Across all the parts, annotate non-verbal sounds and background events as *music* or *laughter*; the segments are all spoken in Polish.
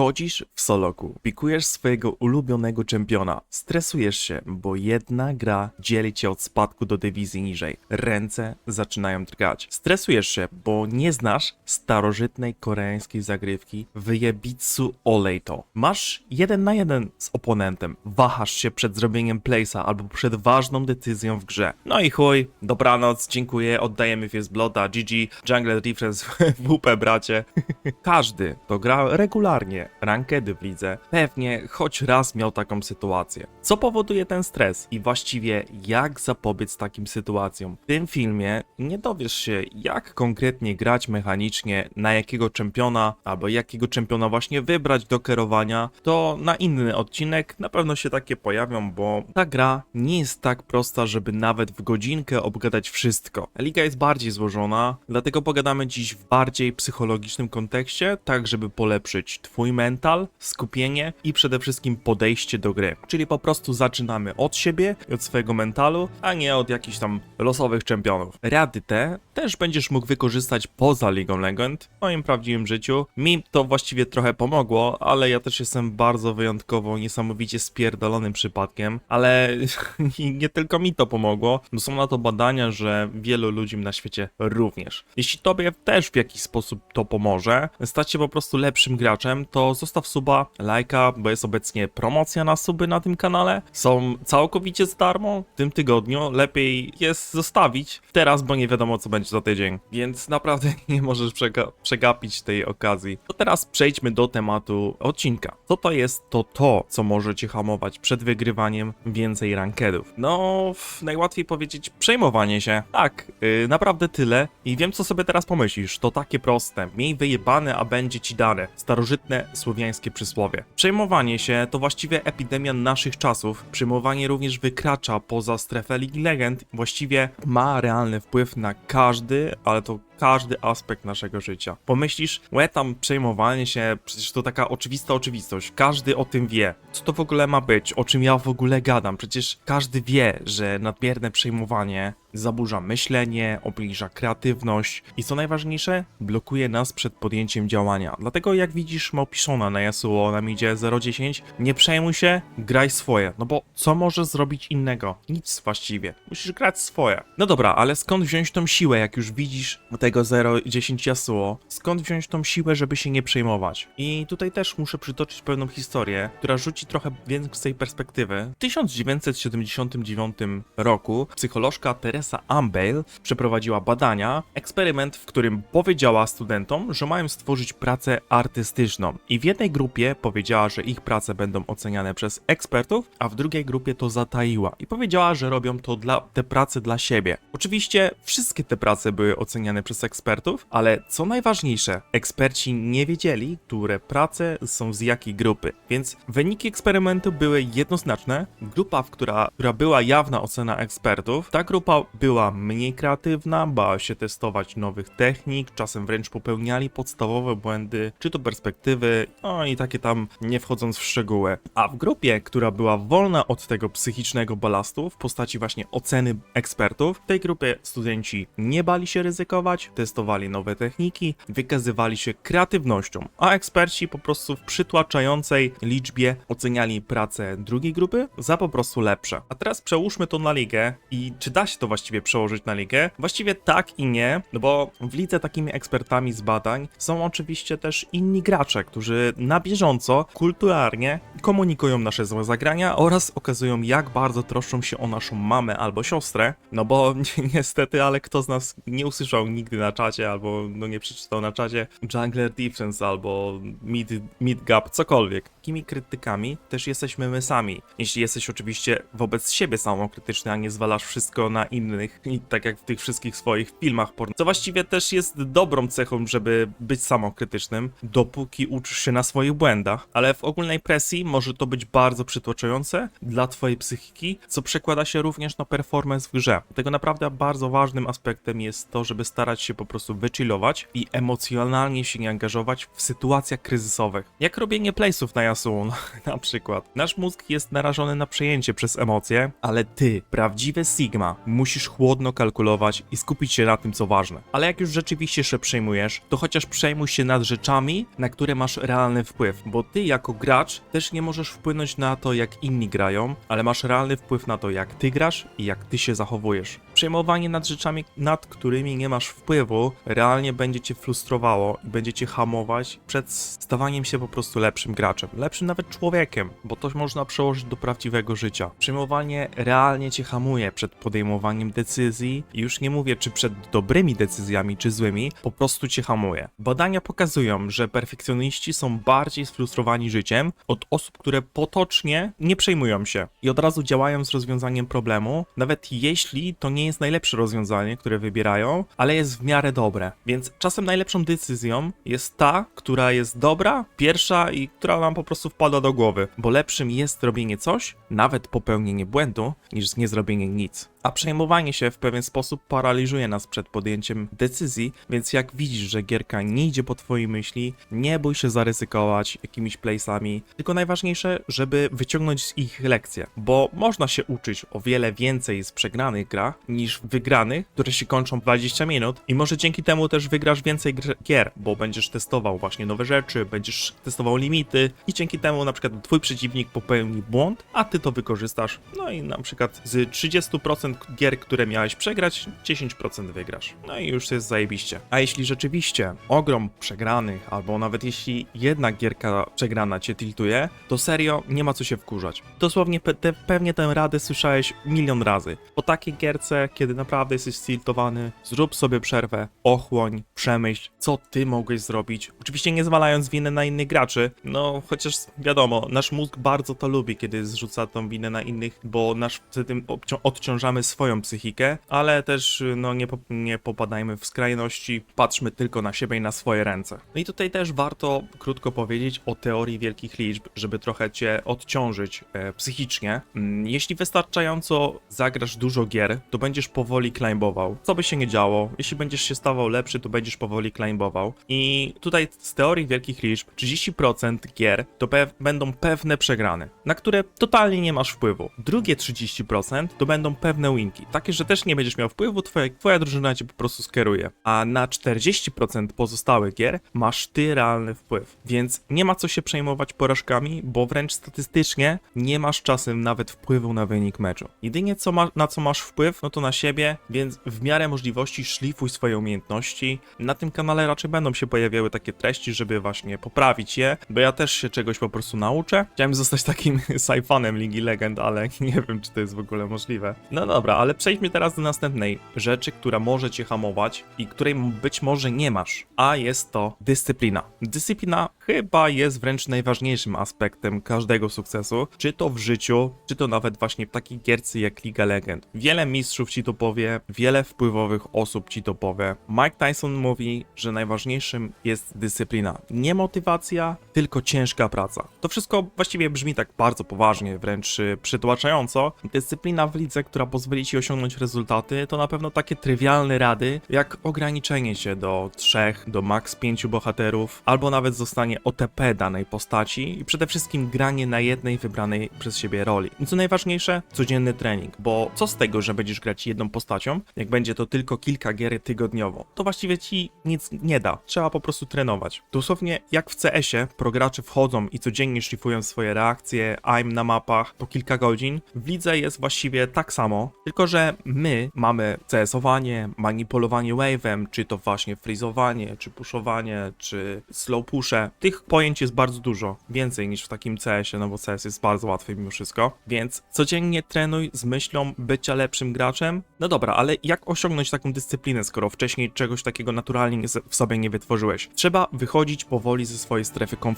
Chodzisz w soloku, pikujesz swojego ulubionego czempiona, stresujesz się, bo jedna gra dzieli cię od spadku do dywizji niżej. Ręce zaczynają drgać. Stresujesz się, bo nie znasz starożytnej koreańskiej zagrywki Wyjebitsu Olej to. Masz jeden na jeden z oponentem, wahasz się przed zrobieniem place'a albo przed ważną decyzją w grze. No i chuj, dobranoc, dziękuję, oddajemy Fierce Blooda, GG, Jungle Defense, *laughs* WP bracie. *laughs* Każdy, kto gra regularnie rankedy w lidze, pewnie choć raz miał taką sytuację. Co powoduje ten stres i właściwie jak zapobiec takim sytuacjom? W tym filmie nie dowiesz się, jak konkretnie grać mechanicznie, na jakiego czempiona, albo jakiego czempiona właśnie wybrać do kierowania, to na inny odcinek na pewno się takie pojawią, bo ta gra nie jest tak prosta, żeby nawet w godzinkę obgadać wszystko. Liga jest bardziej złożona, dlatego pogadamy dziś w bardziej psychologicznym kontekście, tak żeby polepszyć twój mental, skupienie i przede wszystkim podejście do gry. Czyli po prostu zaczynamy od siebie i od swojego mentalu, a nie od jakichś tam losowych czempionów. Rady te też będziesz mógł wykorzystać poza Ligą Legend w moim prawdziwym życiu. Mi to właściwie trochę pomogło, ale ja też jestem bardzo wyjątkowo, niesamowicie spierdolonym przypadkiem, ale *laughs* nie tylko mi to pomogło, bo są na to badania, że wielu ludziom na świecie również. Jeśli tobie też w jakiś sposób to pomoże, stać się po prostu lepszym graczem, to zostaw suba, lajka, bo jest obecnie promocja na suby na tym kanale. Są całkowicie za darmo w tym tygodniu. Lepiej jest zostawić teraz, bo nie wiadomo co będzie za tydzień. Więc naprawdę *laughs* nie możesz przega- przegapić tej okazji. To teraz przejdźmy do tematu odcinka. Co to jest to to, co może cię hamować przed wygrywaniem więcej rankedów? No, najłatwiej powiedzieć przejmowanie się. Tak, yy, naprawdę tyle. I wiem co sobie teraz pomyślisz. To takie proste. Miej wyjebane, a będzie ci dane. Starożytne słowiańskie przysłowie. Przejmowanie się to właściwie epidemia naszych czasów. Przejmowanie również wykracza poza strefę Ligi Legend. Właściwie ma realny wpływ na każdy, ale to każdy aspekt naszego życia. Pomyślisz, łe tam przejmowanie się, przecież to taka oczywista oczywistość. Każdy o tym wie. Co to w ogóle ma być? O czym ja w ogóle gadam? Przecież każdy wie, że nadmierne przejmowanie zaburza myślenie, obniża kreatywność i co najważniejsze, blokuje nas przed podjęciem działania. Dlatego jak widzisz Małpiszona na Yasuo na midzie 0.10, nie przejmuj się, graj swoje. No bo co możesz zrobić innego? Nic właściwie. Musisz grać swoje. No dobra, ale skąd wziąć tą siłę, jak już widzisz tego 0.10 Yasuo? Skąd wziąć tą siłę, żeby się nie przejmować? I tutaj też muszę przytoczyć pewną historię, która rzuci trochę więcej perspektywy. W 1979 roku psycholożka Teresa Ambale przeprowadziła badania, eksperyment, w którym powiedziała studentom, że mają stworzyć pracę artystyczną. I w jednej grupie powiedziała, że ich prace będą oceniane przez ekspertów, a w drugiej grupie to zataiła i powiedziała, że robią to dla te prace dla siebie. Oczywiście wszystkie te prace były oceniane przez ekspertów, ale co najważniejsze, eksperci nie wiedzieli, które prace są z jakiej grupy. Więc wyniki eksperymentu były jednoznaczne. Grupa, w która, która była jawna ocena ekspertów, ta grupa była mniej kreatywna, bała się testować nowych technik, czasem wręcz popełniali podstawowe błędy, czy to perspektywy, no i takie tam nie wchodząc w szczegóły. A w grupie, która była wolna od tego psychicznego balastu w postaci właśnie oceny ekspertów, w tej grupie studenci nie bali się ryzykować, testowali nowe techniki, wykazywali się kreatywnością, a eksperci po prostu w przytłaczającej liczbie oceniali pracę drugiej grupy za po prostu lepsze. A teraz przełóżmy to na ligę i czy da się to właściwie przełożyć na ligę? Właściwie tak i nie, no bo w lidze takimi ekspertami z badań są oczywiście też inni gracze, którzy na bieżąco, kulturalnie komunikują nasze złe zagrania oraz okazują jak bardzo troszczą się o naszą mamę albo siostrę, no bo *laughs* niestety, ale kto z nas nie usłyszał nigdy na czacie albo no nie przeczytał na czacie Jungler Defense albo Mid, mid Gap, cokolwiek. Takimi krytykami też jesteśmy my sami. Jeśli jesteś oczywiście wobec siebie samokrytyczny, a nie zwalasz wszystko na innych, i tak jak w tych wszystkich swoich filmach porno. Co właściwie też jest dobrą cechą, żeby być samokrytycznym, dopóki uczysz się na swoich błędach. Ale w ogólnej presji może to być bardzo przytłaczające dla twojej psychiki, co przekłada się również na performance w grze. Dlatego naprawdę bardzo ważnym aspektem jest to, żeby starać się po prostu wychillować i emocjonalnie się nie angażować w sytuacjach kryzysowych. Jak robienie playsów na Yasuo *laughs* na przykład. Nasz mózg jest narażony na przejęcie przez emocje, ale ty, prawdziwe Sigma, musisz chłodno kalkulować i skupić się na tym, co ważne. Ale jak już rzeczywiście się przejmujesz, to chociaż przejmuj się nad rzeczami, na które masz realny wpływ, bo ty jako gracz też nie możesz wpłynąć na to, jak inni grają, ale masz realny wpływ na to, jak ty grasz i jak ty się zachowujesz. Przejmowanie nad rzeczami, nad którymi nie masz wpływu, realnie będzie cię frustrowało i będzie cię hamować przed stawaniem się po prostu lepszym graczem, lepszym nawet człowiekiem, bo to można przełożyć do prawdziwego życia. Przejmowanie realnie cię hamuje przed podejmowaniem decyzji i już nie mówię, czy przed dobrymi decyzjami, czy złymi, po prostu cię hamuje. Badania pokazują, że perfekcjoniści są bardziej sfrustrowani życiem od osób, które potocznie nie przejmują się i od razu działają z rozwiązaniem problemu, nawet jeśli to nie jest najlepsze rozwiązanie, które wybierają, ale jest w miarę dobre. Więc czasem najlepszą decyzją jest ta, która jest dobra, pierwsza i która nam po prostu wpada do głowy, bo lepszym jest robienie coś, nawet popełnienie błędu, niż nie zrobienie nic. A przejmowanie się w pewien sposób paraliżuje nas przed podjęciem decyzji, więc jak widzisz, że gierka nie idzie po twojej myśli, nie bój się zaryzykować jakimiś playsami, tylko najważniejsze, żeby wyciągnąć z ich lekcje, bo można się uczyć o wiele więcej z przegranych grach niż wygranych, które się kończą w 20 minut i może dzięki temu też wygrasz więcej gier, bo będziesz testował właśnie nowe rzeczy, będziesz testował limity i dzięki temu na przykład twój przeciwnik popełni błąd, a ty to wykorzystasz, no i na przykład z 30% gier, które miałeś przegrać, 10% wygrasz. No i już jest zajebiście. A jeśli rzeczywiście ogrom przegranych, albo nawet jeśli jedna gierka przegrana cię tiltuje, to serio nie ma co się wkurzać. Dosłownie pe te, pewnie tę radę słyszałeś milion razy. Po takiej gierce, kiedy naprawdę jesteś tiltowany, zrób sobie przerwę, ochłoń, przemyśl, co ty mogłeś zrobić. Oczywiście nie zwalając winy na innych graczy, no chociaż wiadomo, nasz mózg bardzo to lubi, kiedy zrzuca tą winę na innych, bo nasz wtedy odciążamy swoją psychikę, ale też no nie, nie popadajmy w skrajności, patrzmy tylko na siebie i na swoje ręce. No i tutaj też warto krótko powiedzieć o teorii wielkich liczb, żeby trochę cię odciążyć e, psychicznie. Mm, Jeśli wystarczająco zagrasz dużo gier, to będziesz powoli climbował. Co by się nie działo, jeśli będziesz się stawał lepszy, to będziesz powoli climbował. I tutaj z teorii wielkich liczb 30% gier to będą pewne przegrane, na które totalnie nie masz wpływu. Drugie 30% to będą pewne winki, takie, że też nie będziesz miał wpływu, twoja, twoja drużyna cię po prostu skieruje. A na 40% pozostałych gier masz ty realny wpływ. Więc nie ma co się przejmować porażkami, bo wręcz statystycznie nie masz czasem nawet wpływu na wynik meczu. Jedynie co ma, na co masz wpływ, no to na siebie, więc w miarę możliwości szlifuj swoje umiejętności. Na tym kanale raczej będą się pojawiały takie treści, żeby właśnie poprawić je, bo ja też się czegoś po prostu nauczę. Chciałem zostać takim *laughs* sajfanem Ligi Legend, ale *laughs* nie wiem, czy to jest w ogóle możliwe. No dobra, ale przejdźmy teraz do następnej rzeczy, która może cię hamować i której być może nie masz, a jest to dyscyplina. Dyscyplina chyba jest wręcz najważniejszym aspektem każdego sukcesu, czy to w życiu, czy to nawet właśnie w takiej gierce jak Liga Legend. Wiele mistrzów ci to powie, wiele wpływowych osób ci to powie. Mike Tyson mówi, że najważniejszym jest dyscyplina. Nie motywacja, tylko ciężka praca. To wszystko właściwie brzmi tak bardzo poważnie, wręcz y, przytłaczająco. Dyscyplina w lidze, która pozwoli ci osiągnąć rezultaty, to na pewno takie trywialne rady, jak ograniczenie się do trzech, do maks pięciu bohaterów, albo nawet zostanie OTP danej postaci i przede wszystkim granie na jednej wybranej przez siebie roli. I co najważniejsze, codzienny trening, bo co z tego, że będziesz grać jedną postacią, jak będzie to tylko kilka gier tygodniowo, to właściwie ci nic nie da. Trzeba po prostu trenować. Dosłownie jak w CS-ie, progracze wchodzą i codziennie szlifują swoje reakcje, aim na mapach po kilka godzin, w lidze jest właściwie tak samo, tylko że my mamy CS-owanie, manipulowanie wave'em, czy to właśnie freezowanie, czy puszowanie, czy slow pusze. Tych pojęć jest bardzo dużo, więcej niż w takim CS-ie, no bo CS jest bardzo łatwy mimo wszystko, więc codziennie trenuj z myślą bycia lepszym graczem. No dobra, ale jak osiągnąć taką dyscyplinę, skoro wcześniej czegoś takiego naturalnie nie- w sobie nie wytworzyłeś? Trzeba wychodzić powoli ze swojej strefy komfortu.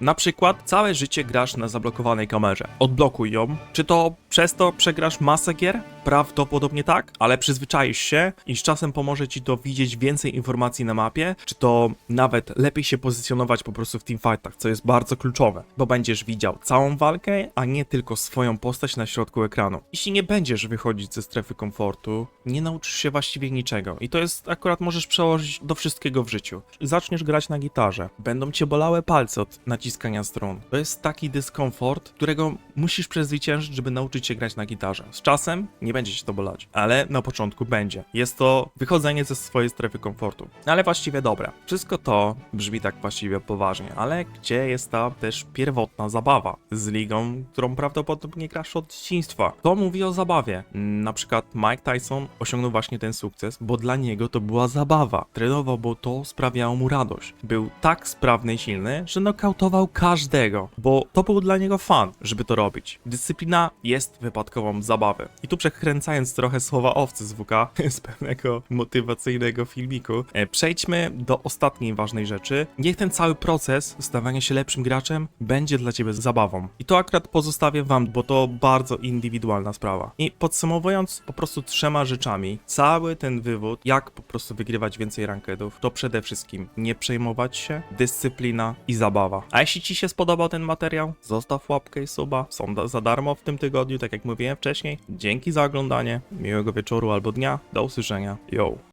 Na przykład całe życie grasz na zablokowanej kamerze. Odblokuj ją, czy to Przez to przegrasz masę gier? Prawdopodobnie tak, ale przyzwyczaisz się i z czasem pomoże ci to widzieć więcej informacji na mapie, czy to nawet lepiej się pozycjonować po prostu w teamfightach, co jest bardzo kluczowe, bo będziesz widział całą walkę, a nie tylko swoją postać na środku ekranu. Jeśli nie będziesz wychodzić ze strefy komfortu, nie nauczysz się właściwie niczego i to jest akurat możesz przełożyć do wszystkiego w życiu. Zaczniesz grać na gitarze, będą cię bolały palce od naciskania strun. To jest taki dyskomfort, którego musisz przezwyciężyć, żeby nauczyć się grać na gitarze. Z czasem nie będzie cię to bolać, ale na początku będzie. Jest to wychodzenie ze swojej strefy komfortu. Ale właściwie dobre. Wszystko to brzmi tak właściwie poważnie, ale gdzie jest ta też pierwotna zabawa z ligą, którą prawdopodobnie grasz od dzieciństwa? To mówi o zabawie. Na przykład Mike Tyson osiągnął właśnie ten sukces, bo dla niego to była zabawa. Trenował, bo to sprawiało mu radość. Był tak sprawny i silny, że nokautował każdego, bo to był dla niego fan, żeby to robić. Dyscyplina jest wypadkową zabawy. I tu przekręcając trochę słowa owcy z WK *laughs* z pewnego motywacyjnego filmiku, e, przejdźmy do ostatniej ważnej rzeczy. Niech ten cały proces stawania się lepszym graczem będzie dla ciebie zabawą. I to akurat pozostawię wam, bo to bardzo indywidualna sprawa. I podsumowując po prostu trzema rzeczami, cały ten wywód, jak po prostu wygrywać więcej rankedów, to przede wszystkim nie przejmować się, dyscyplina i zabawa. A jeśli ci się spodobał ten materiał, zostaw łapkę i suba, są za darmo w tym tygodniu, tak jak mówiłem wcześniej. Dzięki za oglądanie, miłego wieczoru albo dnia, do usłyszenia, yo!